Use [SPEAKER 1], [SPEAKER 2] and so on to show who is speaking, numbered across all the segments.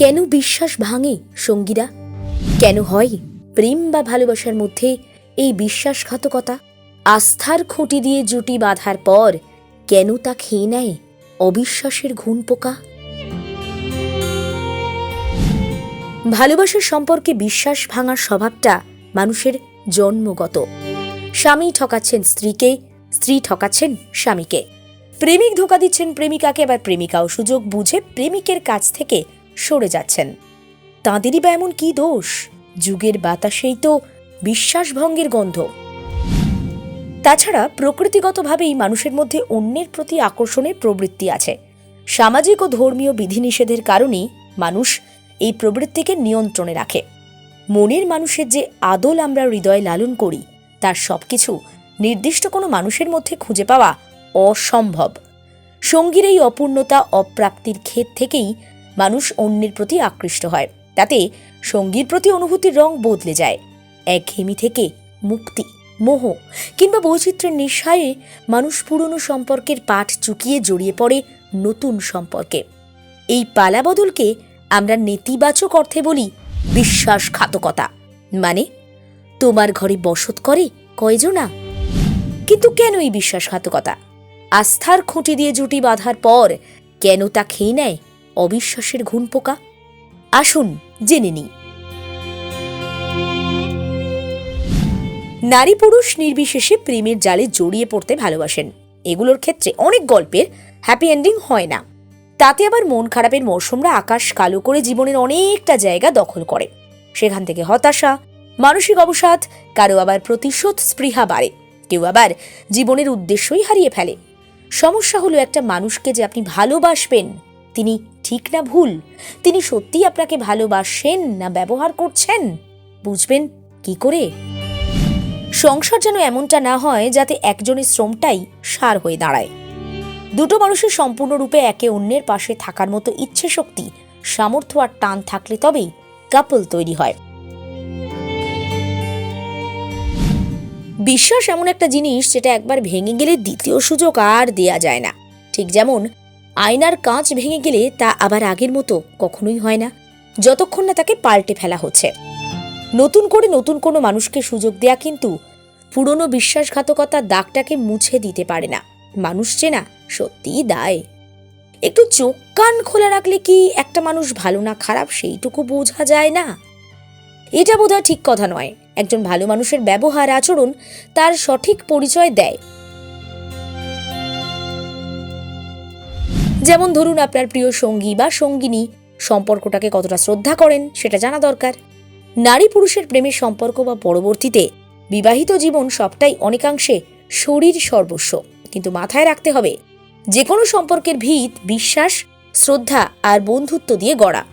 [SPEAKER 1] কেন বিশ্বাস ভাঙে, সঙ্গীরা? কেন হয় প্রেম বা ভালোবাসার মধ্যে এই বিশ্বাসঘাতকতা? আস্থার খুঁটি দিয়ে জুটি বাঁধার পর কেন তা খেয়ে নেয় অবিশ্বাসের ঘুণ পোকা? ভালোবাসার সম্পর্কে বিশ্বাস ভাঙার স্বভাবটা মানুষের জন্মগত। স্বামী ঠকাচ্ছেন স্ত্রীকে, স্ত্রী ঠকাচ্ছেন স্বামীকে। প্রেমিক ধোকা দিচ্ছেন প্রেমিকাকে আবার প্রেমিকাও সুযোগ বুঝে প্রেমিকের কাছ থেকে সরে যাচ্ছেন। তাঁদেরই বা এমন কি দোষ? যুগের বাতাসেই তো বিশ্বাসভঙ্গের গন্ধ। তাছাড়া প্রকৃতিগতভাবেই মানুষের মধ্যে অন্যের প্রতি আকর্ষণের প্রবৃত্তি আছে। সামাজিক ও ধর্মীয় বিধিনিষেধের কারণেই মানুষ এই প্রবৃত্তিকে নিয়ন্ত্রণে রাখে। মনের মানুষের যে আদল আমরা হৃদয়ে লালন করি, তার সবকিছু নির্দিষ্ট কোনো মানুষের মধ্যে খুঁজে পাওয়া অসম্ভব। সঙ্গীর এই অপূর্ণতা, অপ্রাপ্তির ক্ষেত থেকেই মানুষ অন্যের প্রতি আকৃষ্ট হয়। তাতে সঙ্গীর প্রতি অনুভূতির রং বদলে যায়। একঘেয়েমি থেকে মুক্তি, মোহ কিংবা বৈচিত্র্যের নিঃসায়ে মানুষ পুরনো সম্পর্কের পাঠ চুকিয়ে জড়িয়ে পড়ে নতুন সম্পর্কে। এই পালাবদলকে আমরা নেতিবাচক অর্থে বলি বিশ্বাসঘাতকতা। মানে তোমার ঘরে বসত করে কয়জনা কিন্তু কেন এই বিশ্বাসঘাতকতা? আস্থার খুঁটি দিয়ে জুটি বাঁধার পর কেন তা খেয়ে নেয়? অবিশ্বাসের ঘুণ পোকা আসুন জেনে নিই। নারী পুরুষ নির্বিশেষে প্রেমের জালে জড়িয়ে পড়তে ভালোবাসেন। এগুলোর ক্ষেত্রে অনেক গল্পের হ্যাপি এন্ডিং হয় না। তাতে আবার মন খারাপের মৌসুমরা আকাশ কালো করে জীবনের অনেকটা জায়গা দখল করে। সেখান থেকে হতাশা, মানসিক অবসাদ, কারও আবার প্রতিশোধ স্পৃহা বাড়ে। কেউ আবার জীবনের উদ্দেশ্যই হারিয়ে ফেলে। সমস্যা হলো একটা মানুষকে যে আপনি ভালোবাসবেন তিনি ঠিক না ভুল? তিনি সত্যিই আপনাকে ভালোবাসেন না ব্যবহার করছেন? বুঝবেন কি করে? সংসার যেন এমনটা না হয় যাতে একজনের শ্রমটাই সার হয়ে দাঁড়ায়। দুটো মানুষের সম্পূর্ণরূপে একে অন্যের পাশে থাকার মতো ইচ্ছে শক্তি সামর্থ্য আর টান থাকলে তবেই কাপল তৈরি হয়। বিশ্বাস এমন একটা জিনিস যেটা একবার ভেঙে গেলে দ্বিতীয় সুযোগ আর দেয়া যায় না। ঠিক যেমন আয়নার কাঁচ ভেঙে গেলে তা আবার আগের মতো কখনোই হয় না। যতক্ষণ না তাকে পাল্টে ফেলা হচ্ছে। নতুন করে নতুন কোনো মানুষকে সুযোগ দেয়া কিন্তু পুরনো বিশ্বাসঘাতকতার দাগটাকে মুছে দিতে পারে না। মানুষ চেনা, সত্যিই দায়। একটু চোখ কান খোলা রাখলে কি একটা মানুষ ভালো না খারাপ সেইটুকু বোঝা যায় না? এটা বোধহয় ঠিক কথা নয়। একজন ভালো মানুষের ব্যবহার, আচরণ তার সঠিক পরিচয় দেয়। যেমন ধরুন আপনার প্রিয় সঙ্গী বা সঙ্গিনী সম্পর্কটাকে কতটা শ্রদ্ধা করেন সেটা জানা দরকার। নারী পুরুষের প্রেমের সম্পর্ক বা পরবর্তীতে বিবাহিত জীবন সবটাই অনেকাংশে শরীর সর্বস্ব। কিন্তু মাথায় রাখতে হবে যে কোনো সম্পর্কের ভিত, বিশ্বাস, শ্রদ্ধা আর বন্ধুত্ব দিয়ে গড়া।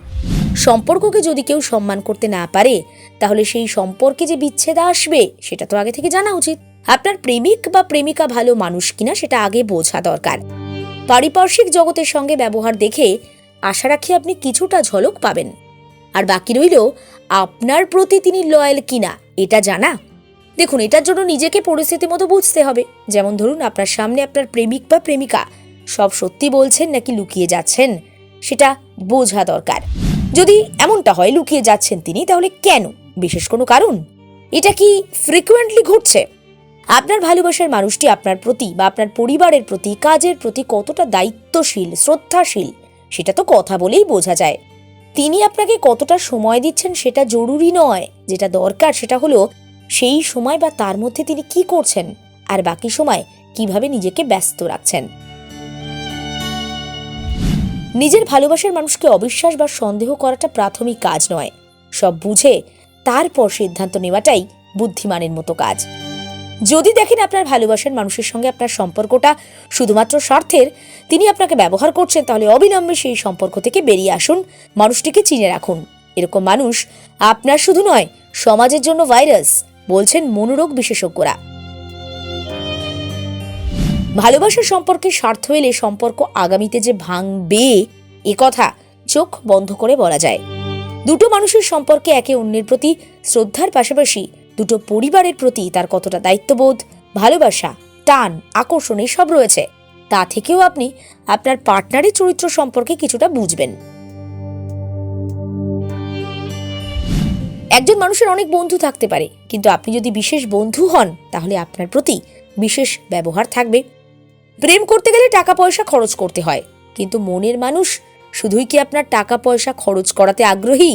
[SPEAKER 1] সম্পর্ককে যদি কেউ সম্মান করতে না পারে, তাহলে সেই সম্পর্কে যে বিচ্ছেদ আসবে, সেটা তো আগে থেকে জানা উচিত। আপনার প্রেমিক বা প্রেমিকা ভালো মানুষ কিনা সেটা আগে বোঝা দরকার। পারিপার্শ্বিক জগতের সঙ্গে ব্যবহার দেখে আশা রাখি আপনি কিছুটা ঝলক পাবেন। আর বাকি রইল, আপনার প্রতি তিনি লয়াল কিনা, এটা জানা? দেখুন, এটার জন্য নিজেকে পরিস্থিতি মতো বুঝতে হবে। যেমন ধরুন, আপনার সামনে আপনার প্রেমিক বা প্রেমিকা সব সত্যি বলছেন নাকি লুকিয়ে যাচ্ছেন, সেটা বোঝা দরকার। যদি এমনটা হয় লুকিয়ে যাচ্ছেন তিনি, তাহলে কেন? বিশেষ কোনো কারণ? এটা কি ফ্রিকুয়েন্টলি ঘটছে? আপনার ভালোবাসার মানুষটি আপনার প্রতি বা আপনার পরিবারের প্রতি, কাজের প্রতি কতটা দায়িত্বশীল, শ্রদ্ধাশীল, সেটা তো কথা বলেই বোঝা যায়। তিনি আপনাকে কতটা সময় দিচ্ছেন সেটা জরুরি নয়। যেটা দরকার সেটা হলো সেই সময় বা তার মধ্যে তিনি কি করছেন আর বাকি সময় কীভাবে নিজেকে ব্যস্ত রাখছেন। নিজের ভালোবাসার মানুষকে অবিশ্বাস বা সন্দেহ করাটা প্রাথমিক কাজ নয়। সব বুঝে তারপর সিদ্ধান্ত নেওয়াটাই বুদ্ধিমানের মতো কাজ। যদি দেখেন আপনার ভালোবাসার মানুষের সঙ্গে আপনার সম্পর্কটা শুধুমাত্র স্বার্থের তিনি আপনাকে ব্যবহার করছেন, তাহলে অবিলম্বে সেই সম্পর্ক থেকে বেরিয়ে আসুন, মানুষটিকে চিনে রাখুন। এরকম মানুষ আপনার শুধু নয়, সমাজের জন্য ভাইরাস, বলছেন মনোরোগ বিশেষজ্ঞরা। ভালোবাসার সম্পর্কে স্বার্থ এলে সম্পর্ক আগামীতে যে ভাঙবে, এ কথা চোখ বন্ধ করে বলা যায়। দুটো মানুষের সম্পর্কে একে অন্যের প্রতি শ্রদ্ধার পাশাপাশি দুটো পরিবারের প্রতি তার কতটা দায়িত্ববোধ, ভালোবাসা, টান, আকর্ষণ সব রয়েছে। তা থেকেও আপনি আপনার পার্টনারের চরিত্র সম্পর্কে কিছুটা বুঝবেন। একজন মানুষের অনেক বন্ধু থাকতে পারে, কিন্তু আপনি যদি বিশেষ বন্ধু হন, তাহলে আপনার প্রতি বিশেষ ব্যবহার থাকবে। প্রেম করতে গেলে টাকা পয়সা খরচ করতে হয়, কিন্তু মনের মানুষ শুধুই কি আপনার টাকা পয়সা খরচ করাতে আগ্রহী?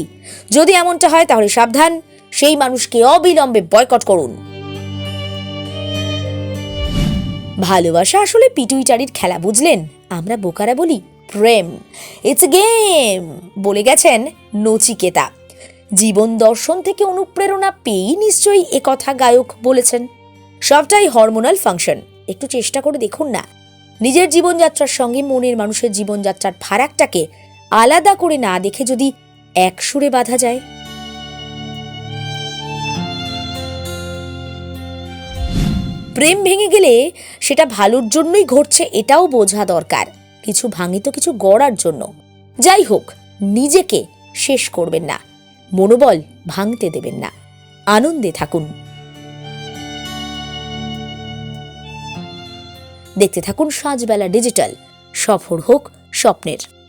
[SPEAKER 1] যদি এমনটা হয়, তাহলে সাবধান। সেই মানুষকে অবিলম্বে বয়কট করুন। ভালোবাসা আসলে পিটুইটারির খেলা, বুঝলেন? আমরা বোকারা বলি প্রেম। ইটস গেম বলে গেছেন নচিকেতা। জীবন দর্শন থেকে অনুপ্রেরণা পেয়েই নিশ্চয়ই একথা গায়ক বলেছেন। সবটাই হরমোনাল ফাংশন একটু চেষ্টা করে দেখুন না। নিজের জীবনযাত্রার সঙ্গে মনের মানুষের জীবনযাত্রার ফারাকটাকে আলাদা করে না দেখে যদি এক সুরে বাঁধা যায়। প্রেম ভেঙে গেলে সেটা ভালোর জন্যই ঘটছে এটাও বোঝা দরকার। কিছু ভাঙে তো কিছু গড়ার জন্য। যাই হোক, নিজেকে শেষ করবেন না। মনোবল ভাঙতে দেবেন না। আনন্দে থাকুন। দেখতে থাকুন সাজবেলা ডিজিটাল। সফর হোক স্বপ্নের।